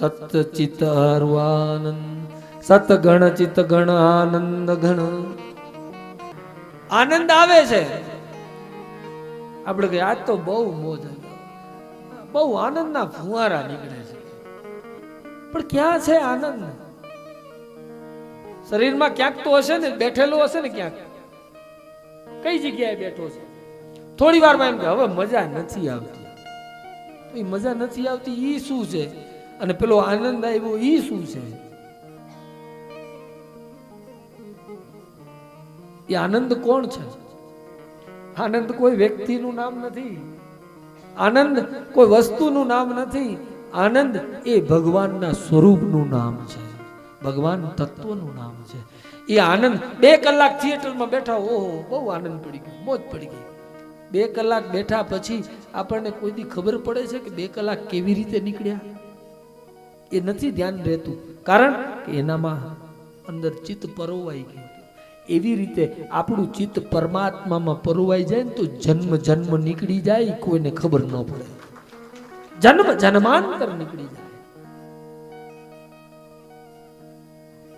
સત ચિત હરવાનંદ સત ગણ ચિત ગણ આનંદ ગણ આનંદ આવે છે આપણે કહીએ આજ તો બહુ મોજ. બહુ આનંદના ફુવારા નીકળે છે પણ ક્યાં છે આનંદ શરીરમાં ક્યાંક તો હશે ને બેઠેલો હશે ને ક્યાંક કઈ જગ્યાએ બેઠો છે થોડી વારમાં એમ કે હવે મજા નથી આવતી એ મજા નથી આવતી ઈ શું છે અને પેલો આનંદ આવ્યો ઈ શું છે? એ આનંદ કોણ છે? આનંદ કોઈ વ્યક્તિનું નામ નથી. આનંદ કોઈ વસ્તુનું નામ નથી. આનંદ એ ભગવાનના સ્વરૂપનું નામ છે. ભગવાન તત્વનું નામ છે. એ આનંદ બે કલાક થિયેટરમાં બેઠા, ઓહો, બહુ આનંદ પડી ગયો, મોજ પડી ગઈ. બે કલાક બેઠા પછી આપણને કોઈ દી ખબર પડે છે કે બે કલાક કેવી રીતે નીકળ્યા? એ નથી ધ્યાન રહેતું. કારણ કે એનામાં અંદર ચિત્ત પરોવાઈ ગયું એવી રીતે આપણું ચિત્ત પરમાત્મામાં પરોવાઈ જાય ને તો જન્મ જન્મ નીકળી જાય, કોઈને ખબર ન પડે. જન્મ જન્માંતર નીકળી જાય.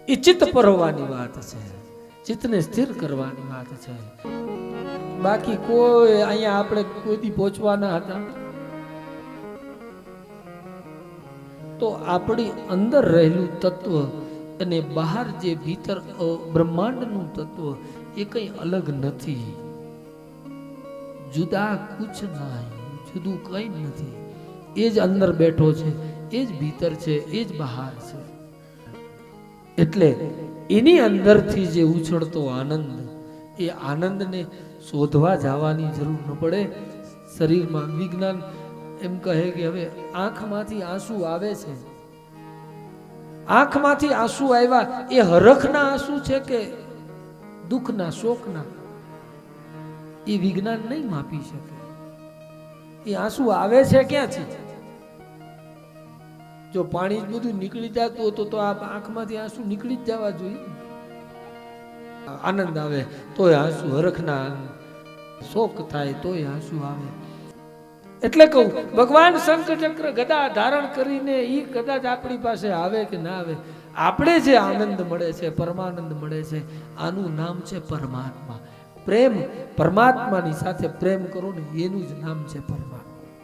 એ ચિત્ત પરોવાની વાત છે. ચિત્તને સ્થિર કરવાની વાત છે. બાકી કોઈ અહીંયા આપણે કોઈ દી પહોંચવાના હતા? તો આપણી અંદર રહેલું તત્વ અને બહાર જે ભીતર બ્રહ્માંડનું તત્વ એ કંઈ અલગ નથી. જુદા કુછ નહીં જુદું કંઈ નથી. એ જ અંદર બેઠો છે, એ જ ભીતર છે, એ જ બહાર છે. એટલે એની અંદરથી જે ઉછળતો આનંદ, એ આનંદને શોધવા જવાની જરૂર ન પડે. શરીરમાં વિજ્ઞાન એમ કહે કે હવે આંખમાંથી આંસુ આવે છે. આંખમાંથી આંસુ આવ્યા, એ હરખના આંસુ છે કે દુઃખના, શોકના? એ વિજ્ઞાન નહીં માપી શકે. એ આંસુ આવે છે ક્યાંથી? જો પાણી જ બધું નીકળી જતું હતું તો આ આંખમાંથી આંસુ નીકળી જ જવા જોઈએ. આનંદ આવે, તોય આંસુ હરખના, શોક થાય, તોય આંસુ આવે. એટલે કહું, ભગવાન શંકરચક્ર ગદા ધારણ કરીને એ કદાચ આપણી પાસે આવે કે ના આવે? આપણે જે આનંદ મળે છે, પરમાનંદ મળે છે, આનું નામ છે પરમાત્મા. પ્રેમ, પરમાત્માની સાથે પ્રેમ કરો ને એનું જ નામ છે પરમાત્મા.